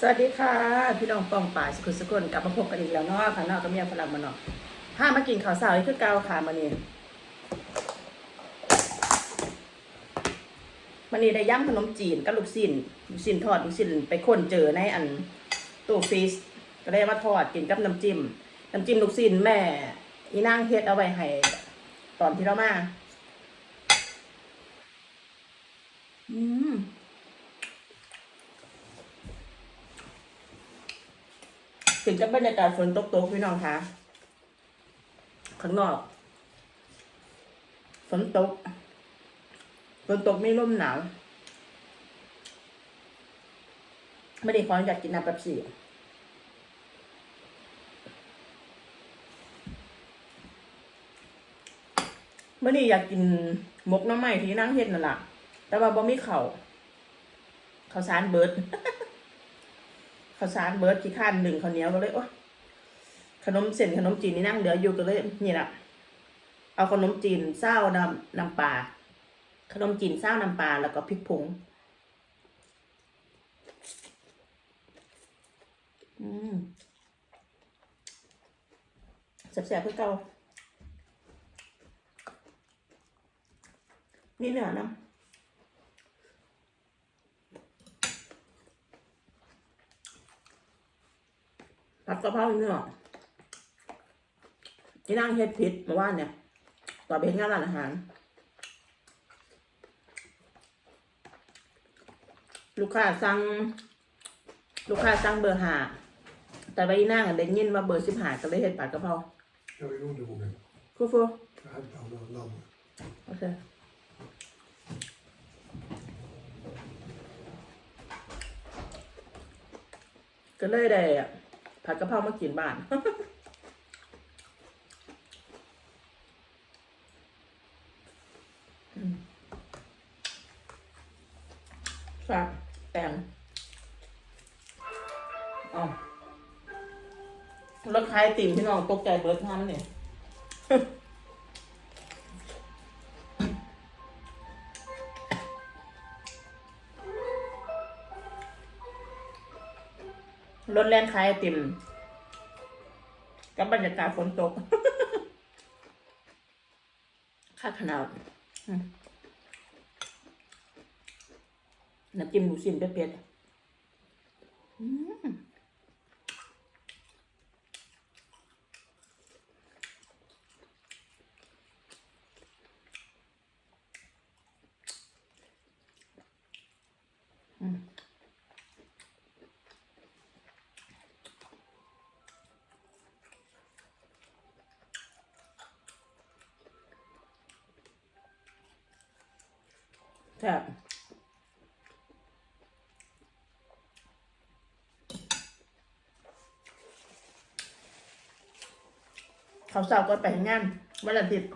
สวัสดีค่ะ พี่น้องปองป่ายสกุลสกุลกลับมาพบกันอีกแล้วเนาะข้างนอกก็เมียฝรั่งมาเนาะถ้ามากินข้าวสาวนี่คือเกาค่ะมานี่มันนี่ได้ย่ำขนมจีนกับลูกชิ้นลูกชิ้นทอดลูกชิ้นไปค้นเจอในอันตู้ฟรีซก็ได้มาทอดกินกับน้ำจิ้มน้ำจิ้มลูกชิ้นแม่ อีนางเฮ็ดเอาไว้ให้ตอนที่เรามาอืม ถึงกับรรยากาศฝนตกๆพี่น้องคะข้างนอก ฝนตก ฝนตกไม่ร่มหนาวไม่ได้ขออยากกินน้ำเป๊ปซี่ไม่ได้อยากกินหมกน้ำไม้ที่นั่งเฮ็ดนั่นแหละแต่ว่าบ่มีเข่าวข้าวสารเบิร์ด ข้าวสารเบิร์ดขี้ข้านหนึ่งข้าวเหนียวก็เลยโอ๊ยขนมเส้นขนมจีนนี่นั่งเหลืออยู่ก็เลยนี่แหละเอาขนมจีนเศร้าน้ำน้ำปลาขนมจีนเศร้าน้ำปลาแล้วก็พริกผงอืมแสบๆเพื่อเก่านี่เนื้อน้ำ ผัดกะเพราเนื้อที่นั่งเฮ็ดพิษเมื่อวานเนี่ยต่อไปเฮ็ดงานร้านอาหาร ลูกค้าสั่งลูกค้าสั่งเบอร์ห้าแต่ใบหน้าได้ยินว่าเบอร์สิบห้าก็เลยเฮ็ดผัดกะเพรา Jag vill undervågen. ฟูฟู Jag hämtar några lamm. โอเค ก็เลยได้อะ ผัดกะเพรามากินบ้านอืมฝากแตงอ๋อรถคล้ายติ่มพี่น้องตกใจเบิร์ดท่านเนี่ย รถแล่นคล้ายไอติมกับบรรยากาศฝนตกค่าขนาดอืมน้ำจิ้มหมูชิ้นเผ็ดๆอืมอืม แซ่บเขาเสาร์ก็ไปงานวันอาทิตย์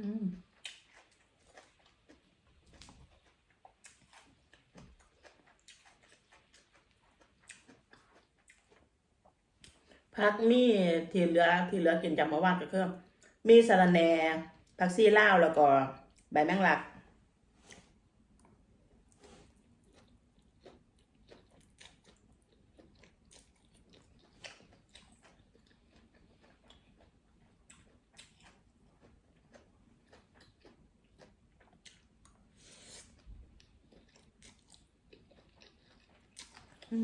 ผักมีที่เหลือที่เหลือกินจำมาว่านก็คือมีสะระแหน่ผักซี่ลาวแล้วก็ใบแมงลัก อื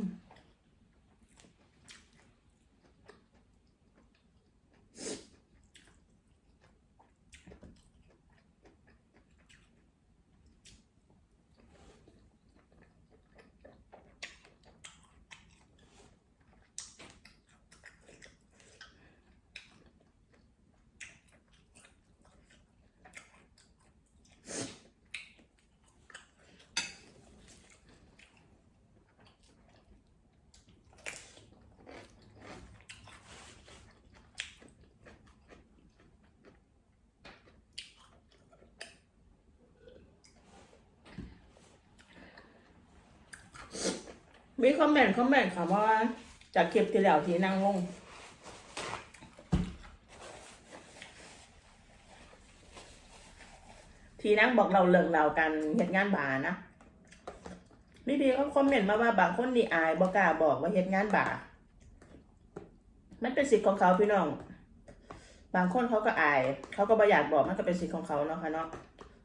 มีคอมเมนต์คอมเมนต์ค่ะว่าจากคลิปที่แล้วที่นั่งลงทีนั่งบอกเราเรื่องเรากันเหตุงานบานะมีพี่เขาคอมเมนต์มาว่าบางคนนี่อายบอกล้าบอกว่าเหตุงานบามันเป็นสิทธิ์ของเขาพี่น้อง บางคนเขาก็อาย เขาก็บ่อยากบอกมันก็เป็นสิทธิ์ของเขาเนาะค่ะเนาะ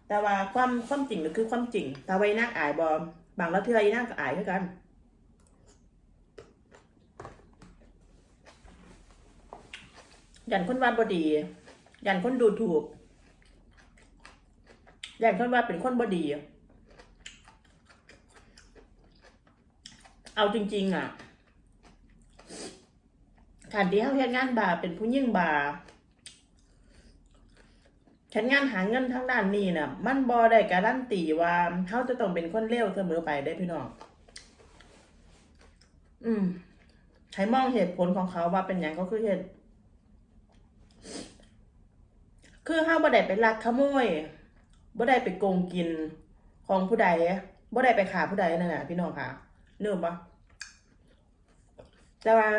แต่ว่าความความจริงก็คือความจริงแต่ว่าอีนางอายบอบางแล้วเทื่ออีนางก็อายด้วยกัน ยันคนว่าบดียันคนดูถูกยันคนว่าเป็นคนบดี เอาจริง ๆ อะการที่เขาเฮ็ดงานบาเป็นผู้ยิ่งบาฉันงานหาเงินทางด้านนี้น่ะ มันบอได้การันตีว่าเขาจะต้องเป็นคนเลวเสมอไปได้พี่น้อง อืมให้มองเหตุผลของเขาว่าเป็นอย่างก็คือเหตุ คือห้าบ่ได้ไปลักขโมยบ่ได้ไปโกงกินของผู้ใดบ่ได้ไปขาผู้ใดนั่นแหละพี่น้องค่ะเนื่อปะแต่ว่า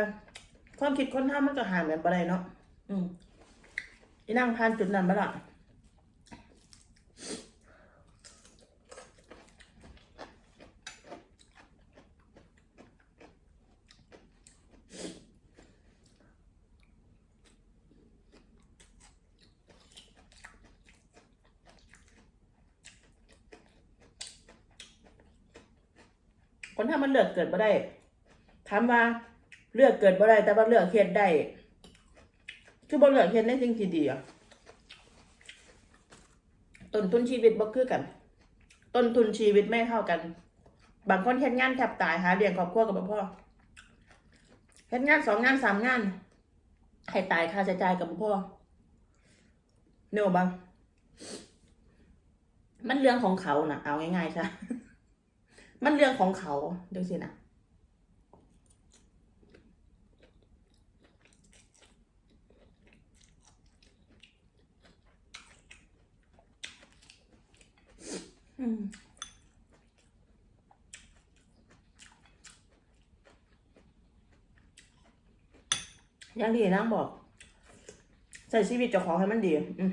ความคิดคนห้ามันก็ห่างกันบ่ได้เนาะอืมอีนั่งผ่านจุดนั้นมาละ คนทำมันเลือกเกิดบ่ได้ถามว่าเลือกเกิดบ่ได้ แต่ว่าเลือกเฮ็ดได้ คือบ่เลือกเฮ็ดในสิ่งที่ดีอะต้นทุนชีวิตบ่คือกัน ต้นทุนชีวิตไม่เท่ากัน บางคนเฮ็ดงานแทบตายหาเลี้ยงครอบครัวกับบ่พอเฮ็ดงานสองงานสามงานให้ตายค่าใช้จ่ายกับบ่พอเนื้อบัง มันเรื่องของเขาน่ะ เอาง่ายๆซะ มันเรื่องของเขาดี๋ยวสินะอืมอย่างที่นางบอก ใส่ชีวิตเจ้าของให้มันดีอืม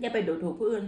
อย่าไปดูถูกผู้อื่น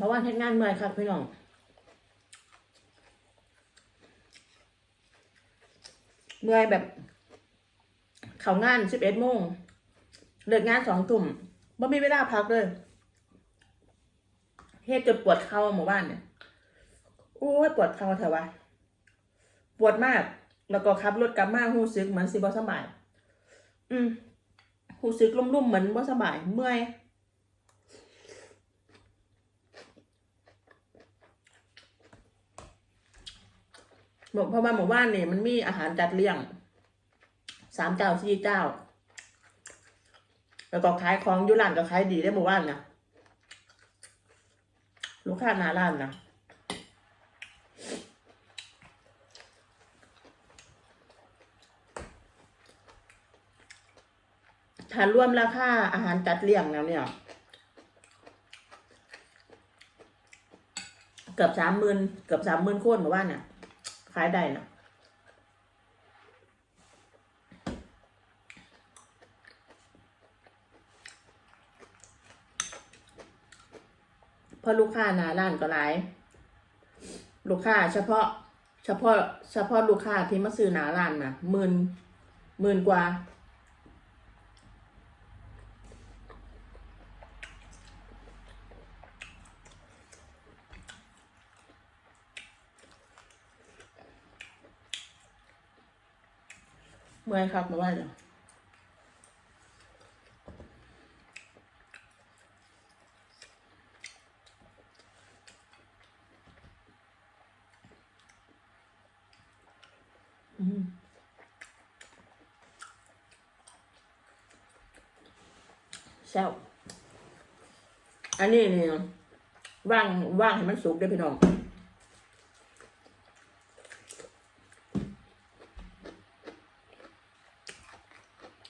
เพราะว่าเฮ็ดงานเมื่อยครับพี่น้องเมื่อยแบบ เขางานสิบเอ็ดโมงเลิกงานสองทุ่มบ่มีเวลาพักเลยเฮ็ดจนปวดเข่าหมู่บ้านเนี่ยโอ้ยปวดเข่าแถววะปวดมาก แล้วก็ขับรถกลับมาหูซึกเหมือนสิบ่สบาย อืมหูซึกลุ่มๆเหมือนบ่สบาย เมื่อย เพราะว่าหมู่บ้านเนี่ยมันมีอาหารจัดเลี้ยงสามเจ้าสี่เจ้า แล้วก็ขายของอยุร้านก็ขายดีได้หมู่บ้านนะลูกค้าหน้าร้านนะถ้ารวมราคาอาหารจัดเลี้ยงแล้วเนี่ย เกือบสามหมื่นเกือบสามหมื่นคนหมู่บ้านเนี่ย ขายได้นะพราะลูกค้าหนาร้านก็หลาย ลูกค้าเฉพาะ เฉพาะ เฉพาะลูกค้าที่มาซื้อหนาร้านนะหมื่นหมื่นกว่า เมื่อยครับมาว่าเดี๋ยวอืมแซวอันนี้เนี่ยว่างว่างให้มันสุกเด้พี่น้อง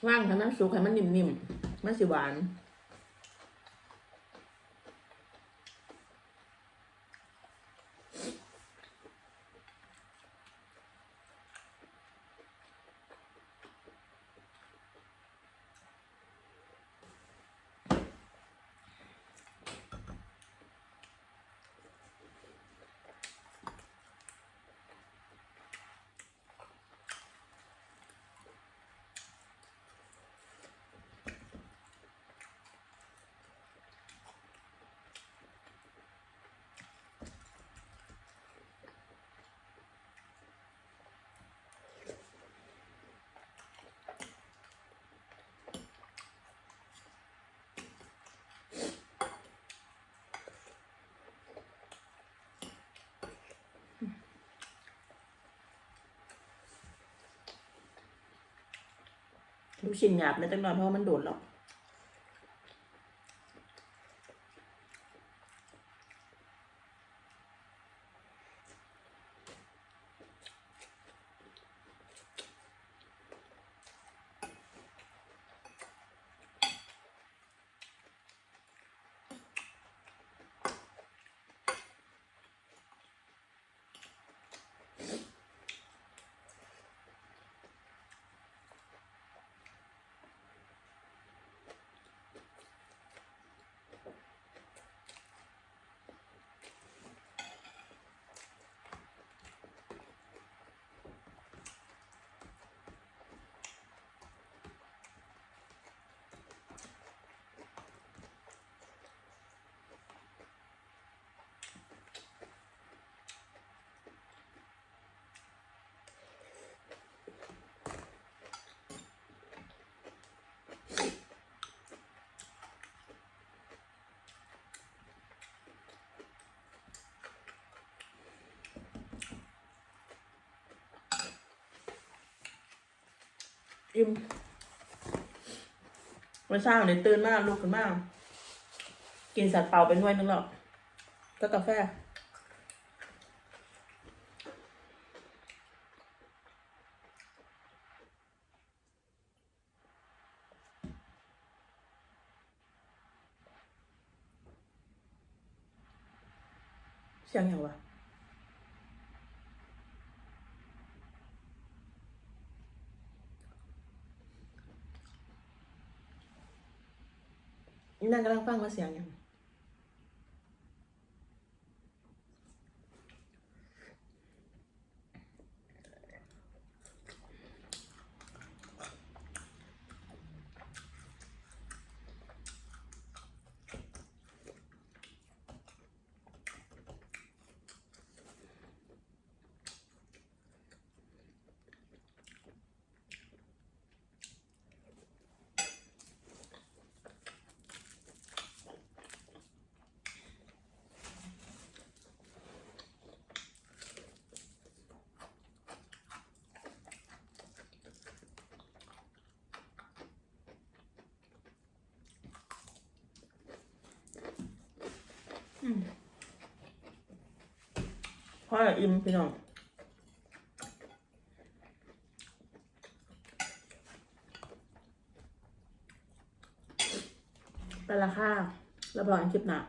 ว่างให้มันสุกให้มันนิ่มๆมันสิหวาน ลูกชิ้นหยาบเลยจังหน่อยเพราะมันโดดหรอก อิ่มวันเช้าเนี่ยตื่นมากลุกขึ้นมาก กินสัตว์เป่าเป็นด้วยนึงหรอกก็กาแฟเสีย งอย่างวะ นี่นั่งกำลังฟังว่าเสียงหยัง พ่อละอิ่มพี่น้องไปละค่ะแล้วบอกอันคลิปหน้า